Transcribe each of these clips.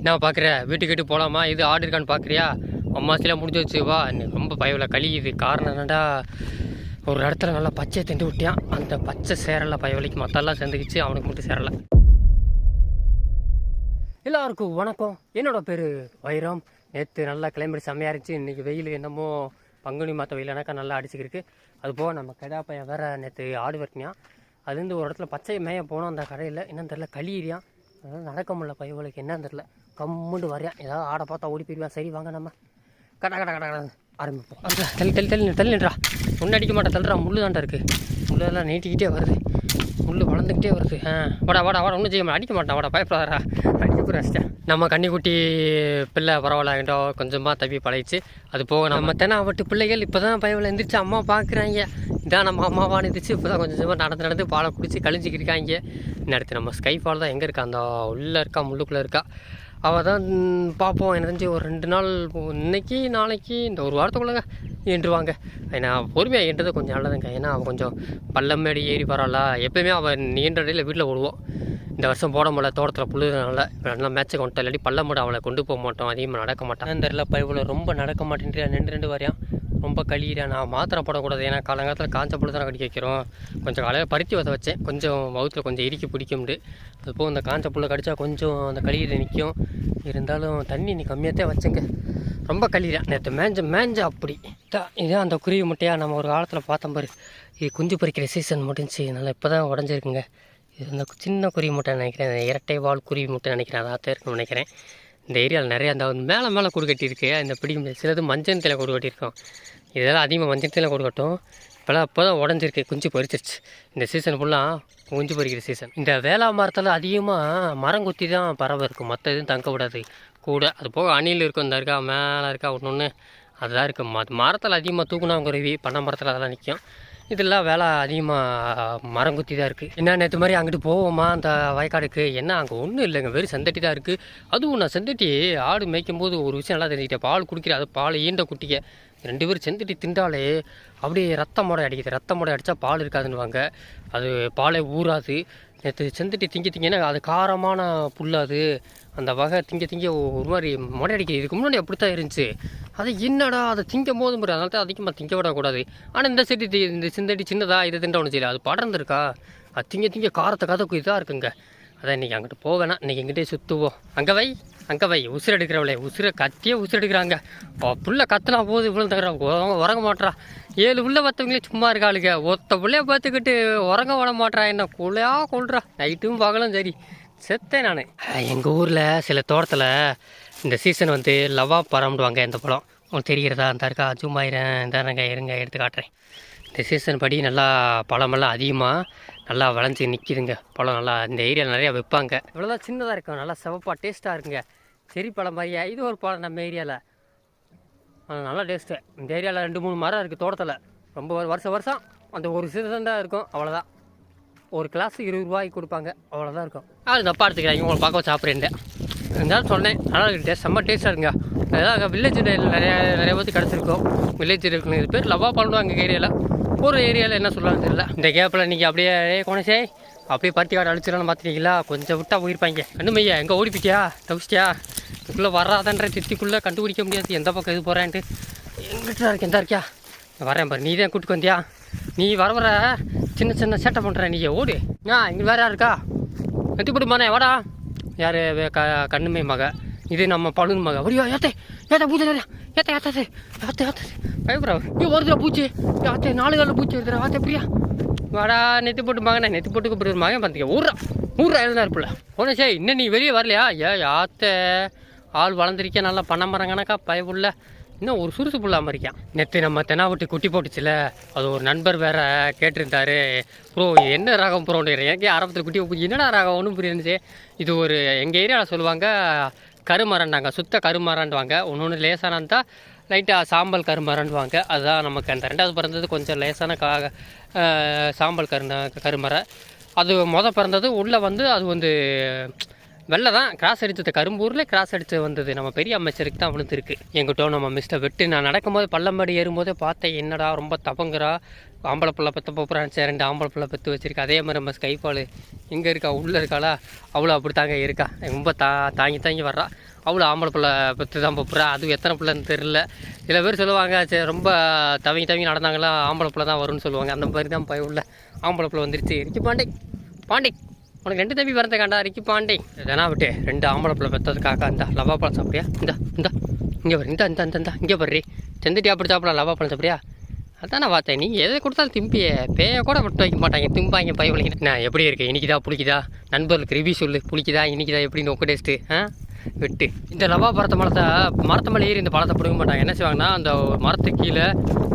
என்ன பார்க்குற வீட்டுக்கு வீட்டு போகலாமா இது ஆர்டர் இருக்கான்னு பார்க்குறியா அம்மாசிலாம் முடிஞ்சு வச்சு வா. எனக்கு ரொம்ப பயவில் கழியுது. காரணம் என்னடா ஒரு இடத்துல நல்லா பச்சையை திண்டு விட்டியான். அந்த பச்சை சேரலை பயவலிக்கு மற்றெல்லாம் சேர்ந்துக்கிச்சு அவனுக்கு மட்டும் சேரலை. எல்லாருக்கும் வணக்கம். என்னோடய பேர் வைரம். நேற்று நல்லா கிளைமேட் செம்மையாக இருந்துச்சு. இன்றைக்கி வெயில் என்னமோ பங்குனி மாற்ற வெயிலனாக்கா நல்லா அடிச்சுக்கிருக்கு. அது போக நம்ம கடா பையன் வேறு நேற்று ஆடு வெட்டினியான் அதுலேருந்து ஒரு இடத்துல பச்சை மேய போனோம் அந்த கடையில். என்னன்னு தெரில களியிறியான் அதனால் நடக்க முடியல பயவலுக்கு என்னன்னு தெரில கம்முண்டு வரையான் ஏதாவது ஆடை பார்த்தா ஓடி போயிடுவான். சரி வாங்க நம்ம. கட கட கட கட ஆரம்பிப்போம். அந்த தள்ளி தள்ளி தள்ளி தள்ளி நின்றா ஒன்றும் அடிக்க மாட்டேன். தள்ளுறா முள்ளு தாண்டா இருக்குது முள்ளெல்லாம் நீட்டிக்கிட்டே வருது. முள்ளு வளர்ந்துக்கிட்டே வருது. ஆ வாடா வாடா வாடா. ஒன்றும் செய்ய மாட்டேன். அடிக்க மாட்டான். வாடா பயப்படாதா அடிக்க போகிறேன் நம்ம கன்னிக்குட்டி பிள்ளை பரவாயில்லங்கிட்டோ கொஞ்சமாக தப்பி பழகிச்சு. அது போக நம்ம தெனாவட்டு பிள்ளைகள் இப்போ தான் பயவில் எந்திரிச்சு அம்மா பார்க்குறாங்க இதான் நம்ம அம்மாவான்னு இருந்துச்சு இப்போ தான் கொஞ்சம் கொஞ்சமாக நடந்து நடந்து பாலை குடிச்சு கழிஞ்சிக்கிட்டு இருக்காங்க. அடுத்து நம்ம ஸ்கை ஃபால் தான் எங்கே இருக்கா? அந்த உள்ளே இருக்கா? முள்ளுக்குள்ளே இருக்கா? அவள் தான் பார்ப்போம் எனக்கு தெரிஞ்சு ஒரு ரெண்டு நாள் இன்னைக்கு நாளைக்கு இந்த ஒரு வாரத்துக்குள்ளங்க ஈன்றுவாங்க ஏன்னா பொறுமையாக ஈன்றது கொஞ்சம் நல்லதுங்க. ஏன்னா அவள் கொஞ்சம் பள்ளம் மேடி ஏறி பரவாயில்ல எப்பயுமே அவள் நீண்ட இடையில வீட்டில் விடுவோம் இந்த வருஷம் போட முடியல தோட்டத்தில் புழுதுனால இப்போ நல்லா மேட்ச்சுக்கு வந்துட்டோம் இல்லாட்டி பள்ளம் மட்டும் அவளை கொண்டு போக மாட்டோம் அதிகமாக நடக்க மாட்டான். தெரியல இப்போ இவ்வளோ ரொம்ப நடக்க மாட்டேன்றியா? நின்று ரெண்டு வரையான் ரொம்ப கழியிறா நான் மாத்திரை போடக்கூடாது. ஏன்னா காலங்காலத்தில் காஞ்ச புல்லு தான் கடிக்க வைக்கிறோம். கொஞ்சம் காலையில் பருத்தி வத வச்சேன். கொஞ்சம் மவுத்தில் கொஞ்சம் இறுக்கி பிடிக்கும்ண்டு. அது போக இந்த காஞ்ச புல்லை கடித்தா கொஞ்சம் அந்த கழியிற நிற்கும் இருந்தாலும் தண்ணி நீ கம்மியாக தான் வச்சேங்க. ரொம்ப கழியிறா நேற்று மேஞ்ச மேஞ்ச அப்படி. இதான் இதே அந்த குருவி முட்டையாக நம்ம ஒரு காலத்தில் பார்த்தோம் பாரு. இது குஞ்சு பறிக்கிற சீசன் முடிஞ்சு. நல்லா இப்போ தான் உடஞ்சிருக்குங்க. இது அந்த சின்ன குருவி முட்டை நினைக்கிறேன். இரட்டை வால் குருவி முட்டை நினைக்கிறேன். அதான் இருக்கும்னு நினைக்கிறேன். இந்த ஏரியாவில் நிறையா அந்த மேலே மேலே கூடு கட்டியிருக்கு இந்த பிடிக்க முடியாது சிலது மஞ்சள் கூடு கட்டியிருக்கோம். இதெல்லாம் அதிகமாக மஞ்சள் கூடு கட்டும். இப்போலாம் அப்போ தான் உடஞ்சிருக்கு குஞ்சு பறிச்சிருச்சு இந்த சீசன் ஃபுல்லாக குஞ்சு பறிக்கிற சீசன் இந்த வேளா மரத்தில் அதிகமாக மரம் குத்தி தான் பறவை இருக்கும் மற்ற எதுவும் தங்க விடாது. கூட அது போக அணில் இருக்கும். இந்த இருக்கா மேலே இருக்கா ஒன்று ஒன்று அதெல்லாம் இருக்கும் ம மரத்தில் அதிகமாக தூக்குனா குருவி பண்ண மரத்தில் அதெல்லாம் நிற்கும் இதெல்லாம் வேலை அதிகமாக மரம் குத்தி தான் இருக்குது என்ன நேற்று மாதிரி அங்கிட்டு போவோமா அந்த வயக்காடுக்கு? என்ன அங்கே ஒன்றும் இல்லைங்க. வெறும் செந்தட்டி தான் இருக்குது அதுவும் நான் செந்தட்டி ஆடு மேய்க்கும் போது ஒரு விஷயம் நல்லா தெரிஞ்சுக்கிட்டேன். பால் குடிக்கிற அது பால் ஈண்ட குட்டிக்க ரெண்டு பேரும் செந்தட்டி தின்றாலே அப்படியே ரத்த முடை அடிக்குது. ரத்த முடை அடித்தா பால் இருக்காதுன்னுவாங்க. அது பாலே ஊறாது. நேற்று செந்தட்டி திங்க திங்கன்னா அது காரமான புல் அது. அந்த வகை திங்க திங்க ஒரு மாதிரி மொடை அடிக்குது இதுக்கு முன்னாடி அப்படி தான் இருந்துச்சு. அது என்னடா அதை திங்கும் போது முறை அதனால தான் அதிகமாக திங்க விடக்கூடாது. ஆனால் இந்த செடி இந்த சிந்தடி சின்னதா இது திண்ட ஒன்று செய்யல. அது படர்ந்துருக்கா? அது திங்க திங்க காரத்தை கதக்கு இதாக இருக்குங்க. அதான் இன்றைக்கி அங்கிட்டு போவேணா இன்றைக்கி எங்கிட்டே சுற்றுவோம் அங்கே வை அங்கே வை. உசுறு எடுக்கிறவளே உசுரை கத்தியே உசுறு எடுக்கிறாங்க. புள்ள கத்துனா போது இவ்வளோ தகுறா உறங்க மாட்றா. ஏழு உள்ள பார்த்தவங்களே சும்மா இருக்காளுங்க ஒத்த புள்ளைய பார்த்துக்கிட்டு உறங்க விட மாட்றா. என்ன குழையா கொள்றா. நைட்டும் பகலும் சரி. செத்தேன் நான். எங்கள் ஊரில் சில தோட்டத்தில் இந்த சீசன் வந்து லவா பரம்பிடுவாங்க இந்த பழம். உங்களுக்கு தெரிகிறதா? அந்த இருக்கா சும்மா இந்தாருங்க இருங்க எடுத்து காட்டுறேன். இந்த சீசன் படி நல்லா பழமெல்லாம் அதிகமாக நல்லா விளைஞ்சி நிற்கிதுங்க பழம் நல்லா இந்த ஏரியாவில் நிறையா வைப்பாங்க இவ்வளோதான் சின்னதாக இருக்கும். நல்லா சிவப்பாக டேஸ்ட்டாக இருக்குங்க செரி பழம் மாதிரியா இது ஒரு பழம் நம்ம ஏரியாவில் நல்லா டேஸ்ட்டு. இந்த ஏரியாவில் ரெண்டு மூணு மரம் இருக்குது தோட்டத்தில். ரொம்ப வரு- வருஷம் வருஷம் அந்த ஒரு சீசன் தான் இருக்கும். அவ்வளோதான் ஒரு கிளாஸ் இருபது ரூபாய்க்கு கொடுப்பாங்க. அவ்வளோதான் இருக்கும். அது தப்பாக எடுத்துக்கிறாங்க உங்களை பார்க்க சாப்பிட்றேன் இருந்தாலும் சொன்னேன் நல்லா இருக்கு டேஸ்ட். செம்ம டேஸ்ட்டாக இருக்குங்க. அதான் வில்லேஜில் நிறையா நிறைய பேருக்கு கிடச்சிருக்கும். வில்லேஜில் இருக்குங்க. இது பேர் லவ்வா பண்ணுவாங்க எங்கள் ஏரியாவில் ஒரு ஏரியாவில் என்ன சொல்லுவாங்க தெரியல. இந்த கேப்பில் நீங்கள் அப்படியே கொனசே அப்படியே பருத்தி காடு அழிச்சிடலாம் பார்த்துட்டீங்களா கொஞ்சம் விட்டா போயிருப்பாங்க. கண்டுமையா எங்கே ஓடிப்பிட்டியா? தவிச்சிட்டியா? இதுக்குள்ளே வராதன்ற திட்டிக்குள்ளே கண்டுபிடிக்க முடியாது. எந்த பக்கம் இது போகிறேன்ட்டு எங்கிட்ட இருக்கு எந்த இருக்கியா? வரேன் பாரு நீ தான் கூட்டுக்கு வந்தியா? நீ வர வர சின்ன சின்ன சேட்டை பண்ணுற நீ ஓடு. ஆ இங்கே வேற யார் இருக்கா? எத்தி போட்டு மானே வாடா. யார் க கண்ணுமை மக. இது நம்ம பழுன் மக. அப்படியா ஏத்தே ஏத்த பூச்சி ஏத்தா ஏத்த ஏத்தாது ஏத்த ஏத்த பயப்படா நீ வருதுடா பூச்சி. ஏத்தே நாலு காலில் பூச்சி வருதுடா. ஆத்தே பிரியா வாடா நெத்தி போட்டு மகன் நெத்தி போட்டுக்கு இப்படி ஒரு மகன் பார்த்துக்க ஊர்றா ஊர்றா இருந்தா இருப்பில்ல போனே சே இன்னும் நீ வெளியே வரலையா? ஏ ஆத்த ஆள் வளர்ந்துருக்கேன் நல்லா பண்ண மரங்கனாக்கா பயப்புள்ள. இன்னும் ஒரு சுறுசு இல்லாமல் இருக்கான் நேற்று நம்ம தெனாவட்டி குட்டி போட்டுச்சுல அது ஒரு நண்பர் வேற கேட்டிருந்தாரு. ப்ரோ என்ன ராகம் ப்ரோன்னு எனக்கு ஆரம்பத்தில் குட்டி போட்டு என்னடா ராகம்? ஒன்றும் புரியுது இது ஒரு எங்கள் ஏரியாவில் சொல்லுவாங்க கருமரண்டாங்க சுத்த கருமரண்டுவாங்க ஒன்று ஒன்று லேசான தான் லைட்டாக சாம்பல் கருமரண்டுவாங்க அதுதான் நமக்கு அந்த ரெண்டாவது பிறந்தது கொஞ்சம் லேசான கா சாம்பல் கரு கருமரை. அது மொதல் பிறந்தது உள்ளே வந்து அது வந்து வெள்ளை தான் கிராஸ் அடித்தது கரும்பூரில் கிராஸ் அடித்து வந்தது நம்ம பெரிய அமைச்சருக்கு தான் விழுந்துருக்கு. எங்கிட்ட நம்ம மிஸ்டர் வெட்டு நான் நடக்கும்போது பள்ளம்பாடி ஏறும்போதே பார்த்தேன் என்னடா ரொம்ப தபங்குறா. ஆம்பளை பிள்ளை பெற்ற போகிறான்னு சரி ரெண்டு ஆம்பளை பிள்ளை பெற்று வச்சிருக்கா. அதே மாதிரி நம்ம ஸ்கைஃபால் இங்கே இருக்கா உள்ளே இருக்காளா? அவ்வளோ அப்படி தாங்க இருக்கா. ரொம்ப தா தாங்கி தாங்கி வர்றா. அவ்வளோ ஆம்பளை பிள்ளை பெற்று தான் போகிறா அதுவும் எத்தனை பிள்ளைன்னு தெரில சில பேர் சொல்லுவாங்க சரி ரொம்ப தவங்கி தவங்கி நடந்தாங்களா ஆம்பளை பிள்ளை தான் வரும்னு சொல்லுவாங்க. அந்த மாதிரி தான் பய உள்ள ஆம்பளை பிள்ளை வந்துருச்சு. எரிக்கு பாண்டே. பாண்டே. உனக்கு ரெண்டு தம்பி பிறந்த காண்டா ரிக்கி பாண்டே. இதனா விட்டு ரெண்டு ஆம்பளை பிள்ளை பெற்றதுக்காக இந்த லவா பழம் சாப்பிடியா இந்த இந்த இங்கே பாரு இந்த இந்த இந்த இந்த இங்கே பாரு செந்துட்டி அப்படி சாப்பிடலாம் லவா பழம் சாப்பிடியா அதான் நான் பார்த்தேன் நீ எதை கொடுத்தாலும் திம்பிய பேய கூட விட்டு வைக்க மாட்டாங்க திம்பாங்க பயவலிங்க நான் எப்படி இருக்கு? இனிக்குதா பிடிக்குதா நண்பர்களுக்கு ரிவ்யூ சொல்லு பிடிக்குதா இன்னைக்குதா எப்படின்னு நோக்க டேஸ்ட்டு ஆ? வெட்டு. இந்த லவா பழத்தை மரத்தை மரத்த மேலே ஏறி இந்த பழத்தை பிடுங்க மாட்டாங்க. என்ன செய்வாங்கன்னா அந்த மரத்துக்கு கீழே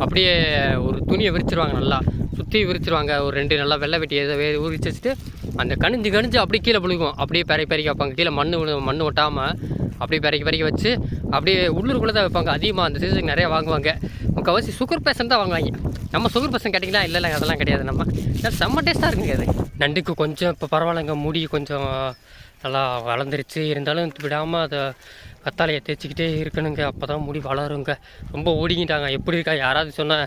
அப்படியே ஒரு துணியை விரிச்சிருவாங்க நல்லா. சுற்றி விரிச்சிருவாங்க ஒரு ரெண்டு நல்லா வெள்ளை வெட்டி எதை வே- உரிச்சு வச்சுட்டு அந்த கணிஞ்சு கணிஞ்சு அப்படியே கீழே விழுகும் அப்படியே பெரை பெருக்கி வைப்பாங்க. கீழே மண் மண் ஒட்டாமல் அப்படியே பெருக்கி பெருக்கி வச்சு அப்படியே உள்ளூருக்குள்ளே தான் வைப்பாங்க. அதிகமாக அந்த சீசனுக்கு நிறைய வாங்குவாங்க. முக்கால்வாசி சுகர் பேஷன் தான் வாங்குவாங்க. நம்ம சுகர் பேஷன் கேட்டிங்களா? இல்லை இல்லைங்க அதெல்லாம் கிடையாது நம்ம. செம்ம டேஸ்ட்டாக இருக்குங்க அது. நண்டுக்கு கொஞ்சம் இப்போ பரவாயில்லைங்க. முடி கொஞ்சம் நல்லா வளர்ந்துருச்சு. இருந்தாலும் விடாமல் அதை கத்தாலையை தேய்ச்சிக்கிட்டே இருக்கணுங்க. அப்போ தான் முடி வளருங்க. ரொம்ப ஓடிக்கிட்டாங்க. எப்படி இருக்கா? யாராவது சொன்னால்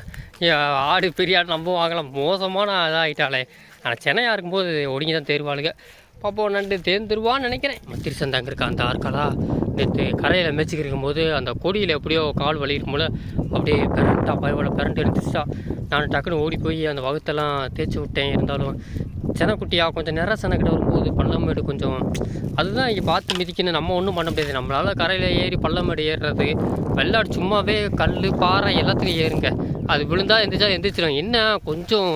ஆடு பெரிய ஆடு நம்ம வாங்கலாம் மோசமான இதாகிட்டாலே ஆனால் சென்னையாக இருக்கும்போது ஒடுங்கி தான் தேர்வாளுங்க பாப்போம் நண்டு தேர்ந்துருவான்னு நினைக்கிறேன். மத்திரிசன் அங்கே இருக்கா அந்த ஆற்காலா. நேற்று கரையில் மேய்ச்சிக்கு இருக்கும்போது அந்த கொடியில் எப்படியோ கால் வலி இருக்கும்போது அப்படியே பிறண்டா பயவோட பிறண்டு எடுத்துச்சா நான் டக்குன்னு ஓடி போய் அந்த வகுத்தெல்லாம் தேய்ச்சி விட்டேன் இருந்தாலும். செனக்குட்டியாக கொஞ்சம் நிற செனக்கிட்ட வரும்போது பள்ளமேடு கொஞ்சம் அதுதான் இங்கே பார்த்து மிதிக்கணும். நம்ம ஒன்றும் பண்ண முடியாது. நம்மளால் கரையில் ஏறி பள்ளமேடு ஏறுறது வெள்ளாடு சும்மாவே கல் பாறை எல்லாத்துலையும் ஏறுங்க. அது விழுந்தா எந்திரிச்சா எந்திரிச்சிடும் என்ன கொஞ்சம்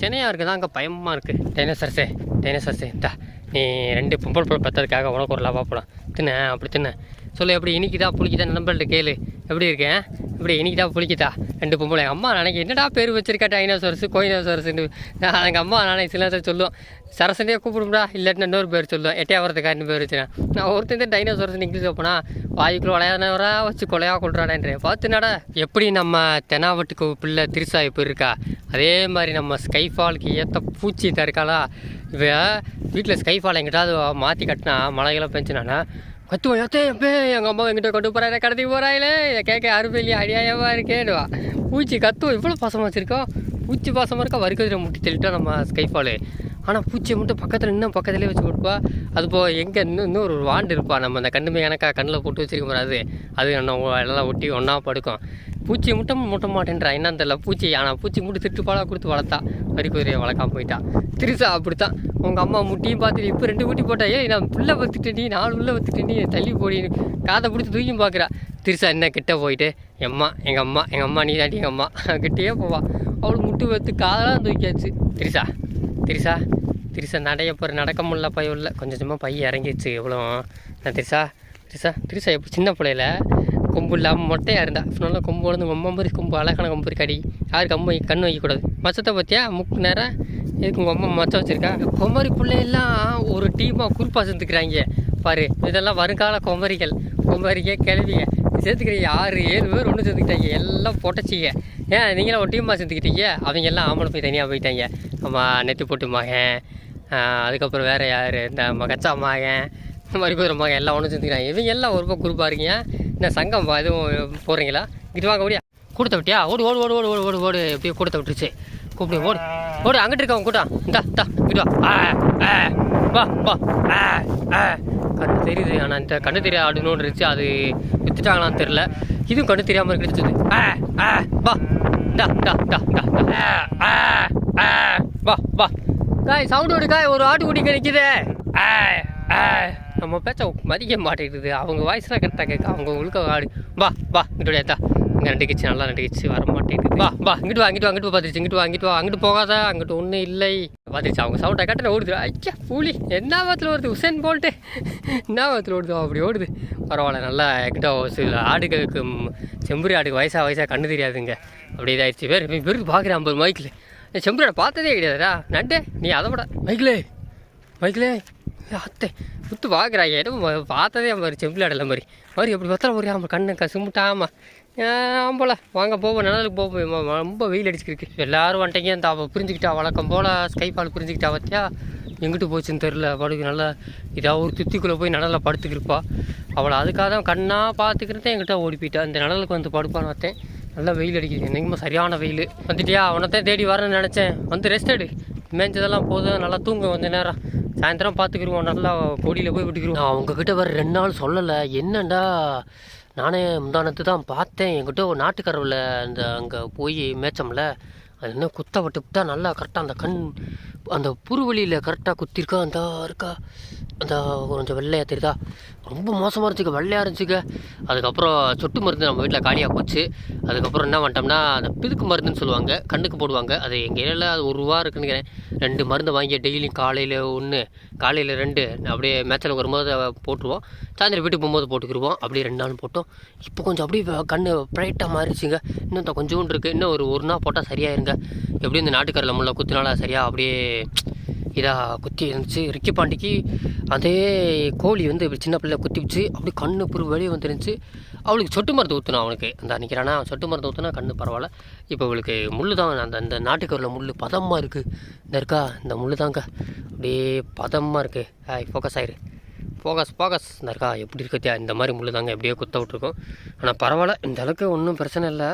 சென்னையாக இருக்குது அங்கே பயமாக இருக்குது டைனோசர்ஸே டைனோசர்ஸே இந்தா. நீ ரெண்டு பொம்பளை பழம் பத்ததுக்காக உனக்கு ஒரு லவா பழம் தின்ன அப்படி தின்ன. சொல்லு எப்படி இனிக்குதா புளிக்குதா நண்பர்கள்ட்ட கேளு. எப்படி இருக்கேன் இப்படி இனிக்குதா புளிக்குதா? ரெண்டு பொம்பளை எங்கள் அம்மா நினைக்க என்னடா பேர் வச்சிருக்கா டைனோசரஸ் கோயினோசரஸ்னு நான் எங்கள் அம்மா நானே சில நேரத்தில் சொல்லுவோம் சரசண்டியாக கூப்பிடும்டா இல்லாட்டினா இன்னொரு பேர் சொல்லுவேன் எட்டையாவரத்துக்கா ரெண்டு பேர் வச்சுனா. நான் ஒருத்தன் டைனோசரஸ் இங்கிலீஷ் வைப்பனா வாய்க்குள்ள விளையாடுனவரா வச்சு கொலையாக கொள்றாடேன்றேன் பார்த்துனாடா எப்படி நம்ம தெனாவட்டுக்கு பிள்ளை திருசா இப்போ இருக்கா அதே மாதிரி நம்ம ஸ்கைஃபாலுக்கு ஏற்ற பூச்சி தான் இருக்காளா இவ வீட்டில் ஸ்கைஃபால் எங்கிட்டாவது மாற்றி கட்டினா மழைகளை பெஞ்சினானா கத்துவா ஏத்தே எப்பே எங்கள் அம்மா எங்கிட்ட கொண்டு போகிறாரு கடத்தி போகிறாங்களே இதை கேட்க அருமையிலே அடியாயமாக இருக்கேன்னுவா பூச்சி கத்துவோம் இவ்வளோ பாசமாக வச்சுருக்கோம் பூச்சி பாசமாக இருக்கா வறுக்கதில் முட்டி தள்ளிட்டோம் நம்ம ஸ்கைஃபாலு ஆனால் பூச்சியை மட்டும் பக்கத்தில் இன்னும் பக்கத்துலேயே வச்சு கொடுப்பா. அது போ எங்கே இன்னும் இன்னும் ஒரு வாண்டு இருப்பா. நம்ம அந்த கண்ணுமே எனக்கா கண்ணில் போட்டு வச்சிருக்க முடியாது அது. நம்ம எல்லாம் ஒட்டி ஒன்றா படுக்கும். பூச்சியை மட்டும் முட்ட மாட்டேன்றா. என்னன்னு தெரியல பூச்சி ஆனால் பூச்சி முட்டு திட்டு கொடுத்து வளர்த்தா. வரி குதிரையை வளர்க்காம போயிட்டா. திருசா அப்படித்தான். உங்கள் அம்மா முட்டியும் பார்த்துட்டு இப்போ ரெண்டு முட்டி போட்டா ஏ நான் புள்ள வத்துட்டேன் நீ நாலு உள்ள வத்துட்டேன் நீ தள்ளி போடின்னு காதை பிடிச்சி தூக்கி பார்க்குறா. திருசா என்ன கிட்ட போயிட்டு எம்மா எங்கள் அம்மா எங்கள் அம்மா நீ தாண்டி எங்கள் அம்மா கிட்டேயே போவா. அவளுக்கு முட்டு வத்து காதெல்லாம் தூக்கியாச்சு. திருசா. திரிசா திருசா நடைய போகிற நடக்க முடியல பைய உள்ள. கொஞ்சம் கொஞ்சமாக பைய இறங்கிடுச்சு எவ்வளோ நான் திரிசா? திருசா திரிசா எப்படி சின்ன பிள்ளையில? கொம்பு இல்லாமல் மொட்டையாக இருந்தா. நல்லா கொம்பு வளர்ந்து கொம்பு மாதிரி கொம்பு அழகான கொம்பு கடி. அடி யாரு கம்பு கண்ணு வைக்கக்கூடாது மச்சத்தை பார்த்தியா முக்கு நேரம் இதுக்கு உங்கள் அம்மா மச்சம் வச்சுருக்கா? கொமரி பிள்ளையெல்லாம் ஒரு டீமாக குறிப்பாக சேர்ந்துக்கிறாங்க பாரு இதெல்லாம் வருங்கால கொமரிகள். கொமரிங்க கிளவிங்க. சேர்த்துக்கிறீங்க ஆறு ஏழு பேர் ஒன்று சேர்த்துக்கிட்டாங்க எல்லாம் பொட்டச்சிங்க. ஏன் நீங்களாம் ஒரு டீமாக சேர்த்துக்கிட்டீங்க? அவங்க எல்லாம் ஆம்பளை போய் தனியாக போயிட்டாங்க. ஆமாம் நெத்தி போட்டு மகன். அதுக்கப்புறம் வேறு யார்? இந்த மகச்சா மகன். இந்த மாதிரி பேர் மகன் எல்லாம் ஒன்று சேர்த்துக்கிறாங்க. இவங்க எல்லாம் ஒரு பக்கம் குரூப்பாக இருக்கீங்க. இந்த சங்கம் பா- எதுவும் போகிறீங்களா இது வாங்க ஓடியா. கொடுத்த விட்டியா? ஓடு ஓடு ஓடு ஓடு ஓடு ஓடு ஓடு. எப்படியோ கொடுத்த விட்டுருச்சு. கூப்பிடு ஓடு. ஓடு அங்கிட்டு இருக்கவன் கூட்டம் இந்தா இந்தா இங்கிட்டு வா. ஆ, ஆ, வா வா. ஆ, ஆ. கண்ணு தெரியுது. ஆனால் இந்த கண்ணு தெரியாத ஆடுன்னு இருந்துச்சு. அது வித்துட்டாங்களான்னு தெரில இதுவும் கண்ணு தெரியாமல் கிடைச்சது வா. வா வா. காய் சவுண்டு விடு காய். ஒரு ஆட்டு குடிக்க கிடைக்குது ஆ நம்ம பேச்ச மதிக்க மாட்டேங்குது. அவங்க வாய்ஸ்லாம் கரெக்டாக கேட்க. அவங்க உங்களுக்கு ஆடு வா வா. இங்கிட்டு தா இங்கே நடிக்கிச்சு நல்லா நடிக்கிச்சு வர மாட்டேங்குது. வா வா. இங்கிட்டு வா இங்கிட்டு வா அங்கிட்டு பார்த்துருச்சு இங்கிட்டு வா இங்கிட்டு வா. அங்கிட்டு போகாத. அங்கிட்டு ஒன்றும் இல்லை. பார்த்துருச்சு அவங்க சவுண்டை கட்டில் ஓடுது. ஐயா பூலி என்ன வாரத்தில் ஓடுது? உசேன் போல்ட்டு என்ன வாரத்தில் ஓடுது? அப்படி ஓடுது. பரவாயில்ல நல்லா எங்கிட்ட சில ஆடுகளுக்கு செம்புரி ஆடுக்கு வயசாக வயசாக கண்ணு தெரியாதுங்க. அப்படி இதாகிடுச்சு பேர் பேருக்கு பார்க்குறேன் ஐம்பது மைக்கில் செம்புரி ஆடை பார்த்ததே கிடையாதுடா. நட்டு நீ அதை விட. மைக்கிலே மைக்கிலே அத்தை குத்து பார்க்குறாங்க என்ன பார்த்ததே மாதிரி செம்பிள் மாதிரி. மாதிரி எப்படி பத்திரம் மாதிரி ஆமாம் கண்ணை கசுமுட்டாமா ஆம்பளை வாங்க போவோம். நிழலுக்கு போவோம். ரொம்ப வெயில் அடிச்சுருக்கு. எல்லாரும் வந்துட்டீங்க. இந்த அவள் புரிஞ்சுக்கிட்டா வழக்கம் போல். ஸ்கைபால் புரிஞ்சுக்கிட்டா பார்த்தியா எங்கிட்டு போச்சுன்னு தெரில படுக்கு நல்லா இதாக ஒரு துத்திக்குள்ளே போய் நடலை படுத்துக்கிருப்பா அவளை அதுக்காக தான் கண்ணாக பார்த்துக்கிறதே என்கிட்ட ஓடி போயிட்டா. இந்த நிழலுக்கு வந்து படுப்பான்னு பார்த்தேன். நல்லா வெயில் அடிக்குது. என்னைக்குமே சரியான வெயில். வந்துட்டியா? அவனைத்தான் தேடி வரேன்னு நினச்சேன். வந்து ரெஸ்ட் எடு. மேய்ஞ்சதெல்லாம் போதும் நல்லா தூங்க. கொஞ்ச நேரம். சாயந்தரம் பார்த்துக்கிருவோம். நல்லா கொடியில் போய் விட்டுக்கிருவோம். நான் உங்ககிட்ட வர ரெண்டு நாள் சொல்லலை. என்னண்டா? நானே முந்தானத்து தான் பார்த்தேன். என்கிட்ட ஒரு நாட்டுக்கரவில் அந்த அங்கே போய் மேய்ச்சோம்ல அது என்ன குத்த விட்டுவிட்டா நல்லா கரெக்டாக அந்த கண் அந்த புருவெளியில் கரெக்டாக குத்திருக்கா அந்த இருக்கா அந்த கொஞ்சம் வெள்ளையாக தெரியுதா? ரொம்ப மோசமாக இருந்துச்சுக்க வெள்ளையாக இருந்துச்சுக்க அதுக்கப்புறம் சொட்டு மருந்து நம்ம வீட்டில் காலியாக போச்சு. அதுக்கப்புறம் என்ன பண்ணிட்டோம்னா அந்த பிதுக்கு மருந்துன்னு சொல்லுவாங்க கண்ணுக்கு போடுவாங்க. அது எங்கள் ஏரியாவில் அது ஒரு ரூபா இருக்குன்னு ரெண்டு மருந்து வாங்கி டெய்லியும் காலையில் ஒன்று காலையில் ரெண்டு. அப்படியே மேட்சில் வரும்போது போட்டுருவோம். சாயந்தரம் வீட்டுக்கு போகும்போது போட்டுக்கிருவோம். அப்படியே ரெண்டு நாள் போட்டோம். இப்போ கொஞ்சம் அப்படியே கண் ப்ரைட்டாக பிரைட்டாக இன்னும் இந்த கொஞ்சோண்டு இருக்குது இன்னும் ஒரு ஒரு நாள் போட்டால் சரியாயிருங்க. எப்படியும் இந்த நாட்டுக்கரில் முள்ள குத்தினால சரியாக அப்படியே இதாக குத்தி இருந்துச்சு. ரிக்கி பாண்டிக்கு அதே கோழி வந்து இப்படி சின்ன பிள்ளை குத்திச்சு அப்படியே கண்ணு புரு வெளியே வந்துருந்துச்சு. அவளுக்கு சொட்டு மருந்து ஊற்றணும் அவனுக்கு. அந்த நிற்கிறானா சொட்டு மருந்து ஊற்றினா கண்ணு பரவாயில்ல. இப்போ அவளுக்கு முள் தான் அந்த அந்த நாட்டுக்கரில் முள் பதமாக இருக்குது இந்த இருக்கா? இந்த முள் தாங்க அப்படியே பதமாக இருக்குது ஆய் ஃபோக்கஸ் ஆயிரு. ஃபோகஸ் ஃபோகஸ் இந்த இருக்கா? எப்படி இருக்கத்தியா இந்த மாதிரி முள் தாங்க எப்படியோ குத்த விட்ருக்கோம் ஆனால் பரவாயில்ல. இந்த அளவுக்கு ஒன்றும் பிரச்சனை இல்லை.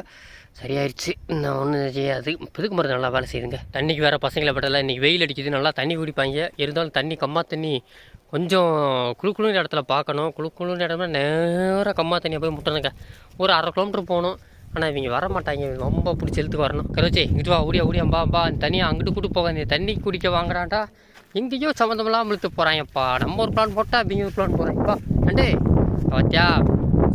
சரியாயிருச்சு. நான் ஒன்றும் செய்யாது. புதுக்கு மருந்து நல்லா வேலை செய்யுதுங்க. தண்ணிக்கு வேறு பசங்களை பட்டல இன்றைக்கி வெயில் அடிக்குது. நல்லா தண்ணி குடிப்பாங்க. இருந்தாலும் தண்ணி கம்மா தண்ணி. கொஞ்சம் குளு இடத்துல பார்க்கணும். குளு குளுன்ற நேராக கம்மா தண்ணியை போய் முட்டணுங்க ஒரு அரை கிலோமீட்டர் போகணும். ஆனால் இவங்க வர மாட்டாங்க. ரொம்ப பிடிச்சி எழுத்துக்கு வரணும். கரோச்சி இங்கிட்டு வா ஓடியா ஓடியா பா பா தண்ணியை அங்கிட்டு கூட்டு போக இந்த தண்ணி குடிக்க வாங்குறான்டா. எங்கேயோ சம்மந்தமெல்லாம் இழுத்து போகிறாங்கப்பா நம்ம ஒரு பிளான் போட்டால் அவங்க ஒரு பிளான் போகிறாங்கப்பா அண்டே பார்த்தியா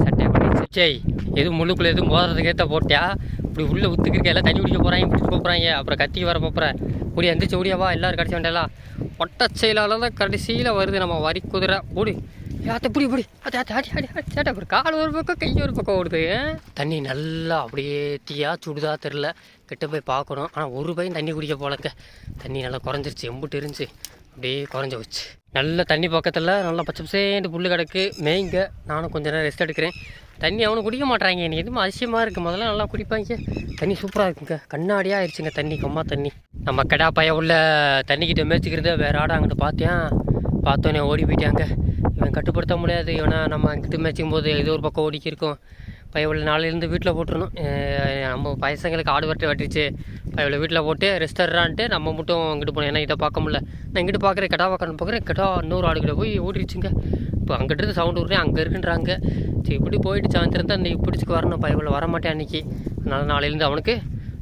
சட்டை பண்ணி சேய் எதுவும் முள்ளுக்குள்ளே எதுவும் மோதுறதுக்கு ஏற்ற போட்டியா? இப்படி உள்ளே ஊற்றுக்கிறக்க எல்லாம் தண்ணி குடிக்க போகிறாங்க பிடிச்சி போகிறாங்க அப்புறம் கத்திக்கு வர போகிறேன் ஓடி எந்திரிச்சு ஓடியாவா எல்லோரும் கிடச்சி வேண்டாம் ஒட்ட செயலால் தான் கடைசியில் வருது. நம்ம வரி குதிரை ஓடி. யாத்த புடி புடி. அது அது அடி அடி அடி சேட்டை ஒரு கால் ஒரு பக்கம் கை ஒரு பக்கம் ஓடுது. தண்ணி நல்லா அப்படியே தீயா சுடுதா தெரில கிட்ட போய் பார்க்கணும். ஆனால் ஒரு பையன் தண்ணி குடிக்க போலக்க தண்ணி நல்லா குறைஞ்சிருச்சு எம்புட்டு இருந்துச்சு அப்படியே குறைஞ்சி வச்சு நல்ல தண்ணி பக்கத்தில் நல்லா பச்சை பசேண்டு புல் கிடக்கு. மேய்ங்க. நானும் கொஞ்சம் நேரம் ரெஸ்ட் எடுக்கிறேன். தண்ணி அவனும் குடிக்க மாட்றாங்க. எனக்கு எதுவும் அதிசயமாக இருக்குது முதல்ல நல்லா குடிப்பாங்க. தண்ணி சூப்பராக இருக்குங்க. கண்ணாடியாக ஆயிடுச்சுங்க தண்ணி கம்மா தண்ணி. நம்ம கடா பைய உள்ள தண்ணிக்கிட்ட மேய்ச்சிக்கிறத வேற ஆடை அங்கிட்ட பார்த்தேன் பார்த்தோன்னே ஓடி போயிட்டாங்க. கட்டுப்படுத்த முடியாது. ஏன்னா நம்ம அங்கிட்டு மேய்ச்சும் போது ஏதோ ஒரு பக்கம் ஓடிக்கி இருக்கும் நாளையிலேருந்து வீட்டில் போட்டுருணும் நம்ம பசங்களுக்கு ஆடு வெட்ட வெட்டிச்சு பயவுள்ள வீட்டில் போட்டு ரெஸ்டரான்ட்டு நம்ம மட்டும் இங்கிட்டு போனோம் ஏன்னா இதை பார்க்க முடியல. நான் இங்கிட்டு பார்க்குறேன். கிடா பார்க்கணும் பார்க்குறேன். கிடா இன்னொரு ஆடுகிட்ட போய் ஓடிடுச்சுங்க. இப்போ அங்கிட்டு இருந்து சவுண்ட் விட்றேன் அங்கே இருக்குன்றாங்க. சரி இப்படி போயிட்டு சாயந்தரம் தான் இன்றைக்கி பிடிச்சிக்கு வரணும். பயவுள்ள வரமாட்டேன் அன்றைக்கி அதனால் நாளையிலேருந்து அவனுக்கு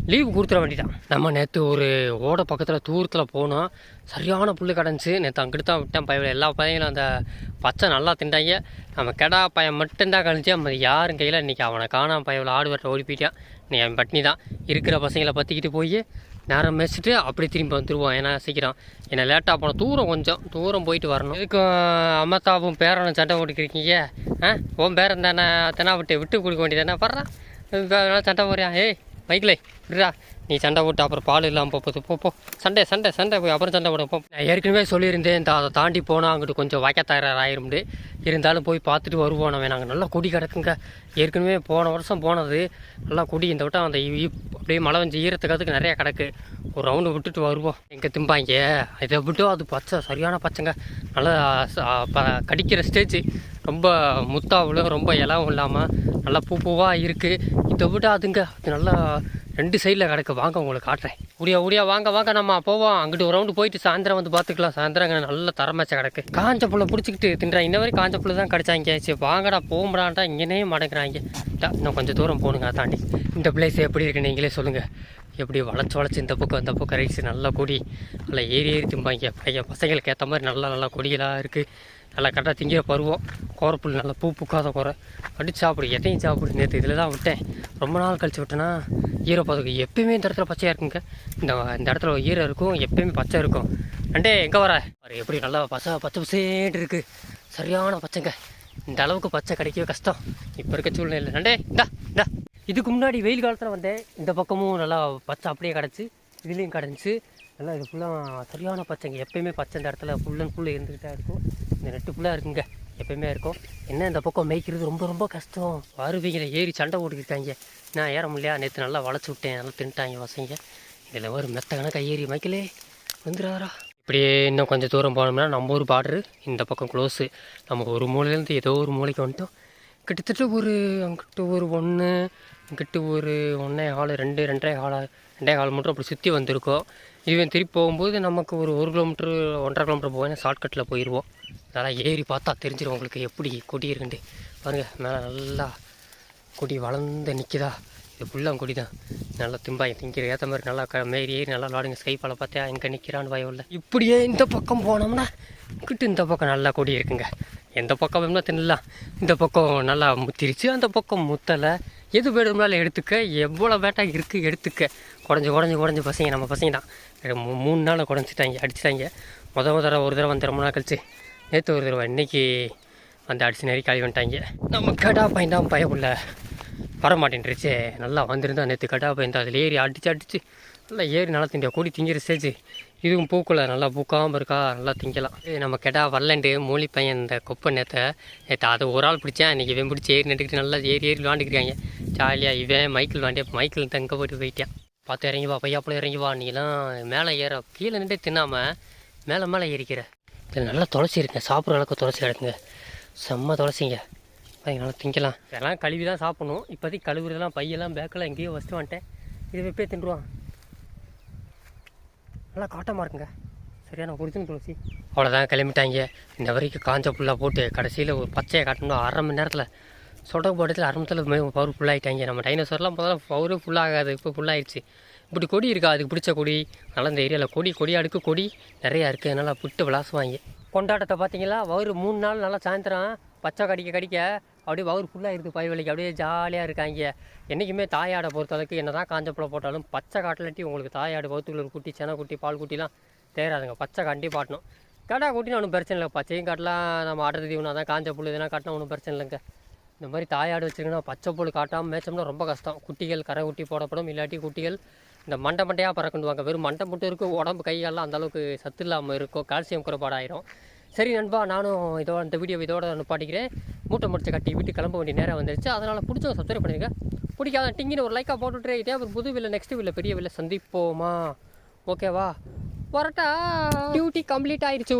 லீவு கொடுத்துட வேண்டியதான் நம்ம நேற்று ஒரு ஓட பக்கத்தில் தூரத்தில் போனோம் சரியான புல் கிடந்துச்சு நேற்று அங்கிட்டு தான் விட்டேன். பையன் எல்லா பையங்களும் அந்த பச்சை நல்லா திண்டாங்க நம்ம கெடா பையன் மட்டும்தான் கழிச்சு நம்ம யாரும் கையில் இன்றைக்கி அவனை காணாம பையன் ஆடு வெட்ட ஓடி போயிட்டான். நீ அவன் பட்னி தான் இருக்கிற பசங்களை பற்றிக்கிட்டு போய் நேரம் மேய்ச்சிட்டு அப்படி திரும்பி வந்துடுவோம் ஏன்னா சீக்கிரம் ஏன்னா லேட்டாக போனோம் தூரம் கொஞ்சம். தூரம் போயிட்டு வரணும். இதுக்கும் அம்மத்தாவும் பேரனும் சண்டை போட்டுக்கிறீங்க ஆ? உன் பேரன் தானே? தெனா விட்டு விட்டு கொடுக்க வேண்டியதானே படுறா சண்டை போறியா ஏய் மைக்கிளே விடுறா நீ சண்டை போட்டு அப்புறம் பால் இல்லாமல் போகுது போ போ சண்டை சண்டை சண்டை போய் அப்புறம் சண்டை போட போ. நான் ஏற்கனவே சொல்லியிருந்தேன் இந்த அதை தாண்டி போனால் அங்கிட்டு கொஞ்சம் வாய்க்கத்தயார் ஆயிரும்டு இருந்தாலும் போய் பார்த்துட்டு வருவோம் நம்ம. நாங்கள் நல்லா கொடி கிடக்குங்க. ஏற்கனவே போன வருஷம் போனது நல்லா கொடி. இந்த விட்டம் அந்த அப்படியே மழை வந்து ஈரத்துக்கிறதுக்கு நிறையா கிடக்கு. ஒரு ரவுண்டு விட்டுட்டு வருவோம். எங்கே திம்பாங்க? இதை விட்டோ அது பச்சை சரியான பச்சைங்க. நல்லா கடிக்கிற ஸ்டேஜ் ரொம்ப முத்தாவிலும் ரொம்ப இலவும் இல்லாமல் நல்லா பூ பூவாக இருக்குது இதை விட அதுங்க அது நல்லா ரெண்டு சைடில் கிடக்கு. வாங்க உங்களுக்கு காட்டுறேன். ஓடியா ஓடியா வாங்க வாங்க நம்ம போவோம். அங்கிட்டு ஒரு ரவுண்டு போயிட்டு சாயந்தரம் வந்து பார்த்துக்கலாம். சாயந்தரம் அங்கே நல்ல தரமச்ச கிடக்கு. காஞ்ச புள்ள பிடிச்சிக்கிட்டு தின்றா இன்ன வரைக்கும் காஞ்ச புள்ள தான் கிடச்சாங்க. சரி வாங்கடா போகமுடான்ட்டா இங்கேனே மடங்குறாங்க. இன்னும் கொஞ்சம் தூரம் போகணுங்க தாண்டி இந்த பிளேஸ் எப்படி இருக்குன்னு நீங்களே சொல்லுங்கள் எப்படி வளைச்சு வளைச்சு இந்த பக்கம் அந்த பக்கம் ரைட்ஸ் நல்லா கொடி. நல்லா ஏறி ஏறி திம்பாங்க. பையன் பசங்களுக்கு ஏற்ற மாதிரி நல்லா நல்லா கொடிகளாக இருக்குது நல்லா கரெக்டாக திங்கிற பருவம். கோரப்புல் நல்லா பூ பூக்காத குறை அடிச்சு சாப்பிடு எதையும் சாப்பிடு. நேற்று இதில் தான் விட்டேன். ரொம்ப நாள் கழித்து விட்டேன்னா ஈரப்பதம் எப்பயுமே இந்த இடத்துல பச்சையாக இருக்குங்க. இந்த இந்த இடத்துல ஈரம் இருக்கும் எப்பயுமே பச்சை இருக்கும். அண்டே எங்கே வர? பாரு எப்படி நல்லா பச்சை பச்சை பசேன்ட்டு இருக்குது சரியான பச்சைங்க. இந்த அளவுக்கு பச்சை கிடைக்கவே கஷ்டம். இப்போ இருக்க சூழ்நிலை நண்டே இந்தா இந்தா. இதுக்கு முன்னாடி வெயில் காலத்தில் வந்தேன். இந்த பக்கமும் நல்லா பச்சை அப்படியே கிடச்சி இதுலேயும் கிடச்சி நல்லா இது ஃபுல்லாக சரியான பச்சைங்க. எப்பயுமே பச்சை இந்த இடத்துல ஃபுல் அண்ட் ஃபுல் இருந்துக்கிட்டே இருக்கும். இந்த நெட்டு ஃபுல்லாக இருக்குங்க. எப்பயுமே இருக்கும். என்ன இந்த பக்கம் மேய்க்கிறது ரொம்ப ரொம்ப கஷ்டம். வருவீங்கள ஏறி சண்டை ஓடிக்கிட்டாங்க நான் ஏற முடியா நேற்று நல்லா வளைச்சி விட்டேன். நல்லா தின்ட்டாங்க வசங்க இதில் ஒரு மெத்த கணக்காக ஏறி மைக்கலே வந்துடுறாரா? இப்படியே இன்னும் கொஞ்சம் தூரம் போனோம்னா நம்ம ஒரு பார்டரு இந்த பக்கம் க்ளோஸு நம்ம ஒரு மூலையிலேருந்து ஏதோ ஒரு மூலைக்கு வந்துட்டோம். கிட்டத்தட்ட ஒரு அங்கிட்டு ஒரு ஒன்று இங்கிட்டு ஒரு ஒன்றே ஹால் ரெண்டு ரெண்டரை ஹால் ரெண்டே ஹால் மட்டும் அப்படி சுற்றி வந்திருக்கோம். இவன் திருப்பி போகும்போது நமக்கு ஒரு ஒரு கிலோமீட்ரு ஒன்றரை கிலோமீட்டர் போய் ஷார்ட்கட்டில் போயிடுவோம் இதெல்லாம் ஏறி பார்த்தா தெரிஞ்சிடும் உங்களுக்கு எப்படி கொடி இருக்குன்ட்டு. பாருங்கள் மேலே நல்லா கொடி வளர்ந்து நிற்கிதா இது ஃபுல்லாக கொடி தான் நல்லா திம்பாய் திங்கிற ஏற்ற மாதிரி நல்லா க மேரி ஏறி நல்லா விளாடுங்க. ஸ்கை பழம் பார்த்தா எங்கே நிற்கிறான்னு பயம் இல்லை. இப்படியே இந்த பக்கம் போனோம்னா கிட்ட இந்த பக்கம் நல்லா கொடி இருக்குங்க. எந்த பக்கம் வேணும்னா தின்னலாம். இந்த பக்கம் நல்லா முத்திருச்சு அந்த பக்கம் முத்தலை. எது வேணும்னாலும் எடுத்துக்க. எவ்வளோ வேட்டா இருக்குது எடுத்துக்க. குறைஞ்சி குறைஞ்சி குறைஞ்சி பசங்க. நம்ம பசங்க தான். மூணு நாள் குறைஞ்சிட்டாங்க அடிச்சிட்டாங்க. முத முதல்ல தடவை ஒரு தடவை வந்து ரொம்ப நாள் கழிச்சு நேற்று ஒரு தடவை இன்னைக்கு வந்து அடிச்சு நிறைய காலி வந்துட்டாங்க. நம்ம கடா பையன் தான் பயப்புள்ள வரமாட்டேன்ருச்சு. நல்லா வந்திருந்தா நேற்று கடா பையன் தான் அதில் ஏறி அடிச்சு அடிச்சு நல்லா ஏறி நல்லா திங்க கூடி திங்கிற ஸ்டேஜ் இதுவும் பூக்கலை நல்லா பூக்காமல் இருக்கா? நல்லா திங்கலாம். இது நம்ம கெடா வரலண்டு. மூலி பையன் இந்த கொப்பை நேற்றை நேற்று அதை ஒரு ஆள் பிடிச்சேன். இன்றைக்கி இவன் பிடிச்சி ஏறி நட்டுக்கிட்டு நல்லா ஏறி ஏறி விளாண்டுக்கிறாங்க ஜாலியாக இவன் மைக்கிள் விளாண்டே மைக்கிள் தங்க போட்டு போயிட்டான். பார்த்து இறங்கி வா பையாப்புல இறங்கி வா. நீலாம் மேலே ஏற கீழே நின்று தின்னாமல் மேலே மேலே ஏறிக்கிற. இதில் நல்லா துளசி இருக்குங்க சாப்பிட்ற அளவுக்கு துளசி கிடக்குங்க. செம்ம துளசிங்க. அதை நல்லா திங்கலாம். இதெல்லாம் கழுவி தான் சாப்பிடணும். இப்போதைக்கு கழுவுறதெல்லாம் பையெல்லாம் பேக்கெல்லாம் எங்கேயோ வச்சுட்டு வந்துட்டேன். இது வெப்பே தின்றுவான். நல்லா காட்டமாக இருக்குங்க. சரியான ஒரிஜினல் துளசி. அவ்வளோதான் கிளம்பிட்டாங்க. இந்த வரைக்கும் காஞ்ச புல்லாக போட்டு கடைசியில் ஒரு பச்சையை காட்டணும். அரை மணி நேரத்தில் சொடக்கு போட்டத்தில் அரை மணி நேரத்தில் பவர் ஃபுல்லாகிட்டாங்க நம்ம டைனோசர்லாம் முதல்ல பவரு ஃபுல்லாகாது இப்போ ஃபுல்லாகிடுச்சு இப்படி கொடி இருக்கா? அதுக்கு பிடிச்ச கொடி. நல்லா இந்த ஏரியாவில் கொடி கொடி அடுக்கு கொடி நிறையா இருக்குது அதனால் புட்டு விளாசுவாங்க. கொண்டாட்டத்தை பார்த்தீங்களா? வயிறு மூணு நாள் நல்லா சாயந்தரம் பச்சை கடிக்க கடிக்க அப்படியே வயிறு ஃபுல்லாக இருக்குது பயவலிக்கு அப்படியே ஜாலியாக இருக்காங்க. என்றைக்குமே தாயாடை பொறுத்தளவுக்கு என்ன தான் காஞ்ச போட்டாலும் பச்சை காட்டிலாட்டி உங்களுக்கு தாயாடு வகுத்துக்குள்ள ஒரு குட்டி சென குட்டி பால் குட்டிலாம் தேராதுங்க. பச்சை கண்டி பாட்டணும். கடா குட்டினா ஒன்றும் பிரச்சனை இல்லை பச்சையும் காட்டலாம். நம்ம ஆடுறது தீவனம் தான். காஞ்ச புல் இதெல்லாம் காட்டினா ஒன்றும் பிரச்சனை இல்லைங்க. இந்த மாதிரி தாயாடு வச்சுருக்கோன்னா பச்சை புல் காட்டாமல் மேய்ச்சோம்னா ரொம்ப கஷ்டம். குட்டிகள் கரை குட்டி போடப்படும். இல்லாட்டி குட்டிகள் இந்த மண்டை மண்டையாக பறக்குண்டுவாங்க வெறும் மண்டை மட்டும் இருக்கும் உடம்பு கையெல்லாம் அந்தளவுக்கு சத்து இல்லாமல் இருக்கும் கால்சியம் குறைபாடாயிரும். சரி நண்பா நானும் இதோட இந்த வீடியோ இதோட நிப்பாட்டிக்கிறேன். மூட்டை முடிச்சு கட்டி வீட்டு கிளம்ப வேண்டிய நேரம் வந்துருச்சு. அதனால் பிடிச்சவங்க சப்ஸ்கிரைப் பண்ணிடுங்க பிடிக்காத டிங்கின்னு ஒரு லைக்காக போட்டுட்டு இதே ஒரு புது வில்லை நெக்ஸ்ட் வில்லை பெரிய வில்லை சந்திப்போமா? ஓகேவா வரட்டா? டியூட்டி கம்ப்ளீட் ஆயிடுச்சு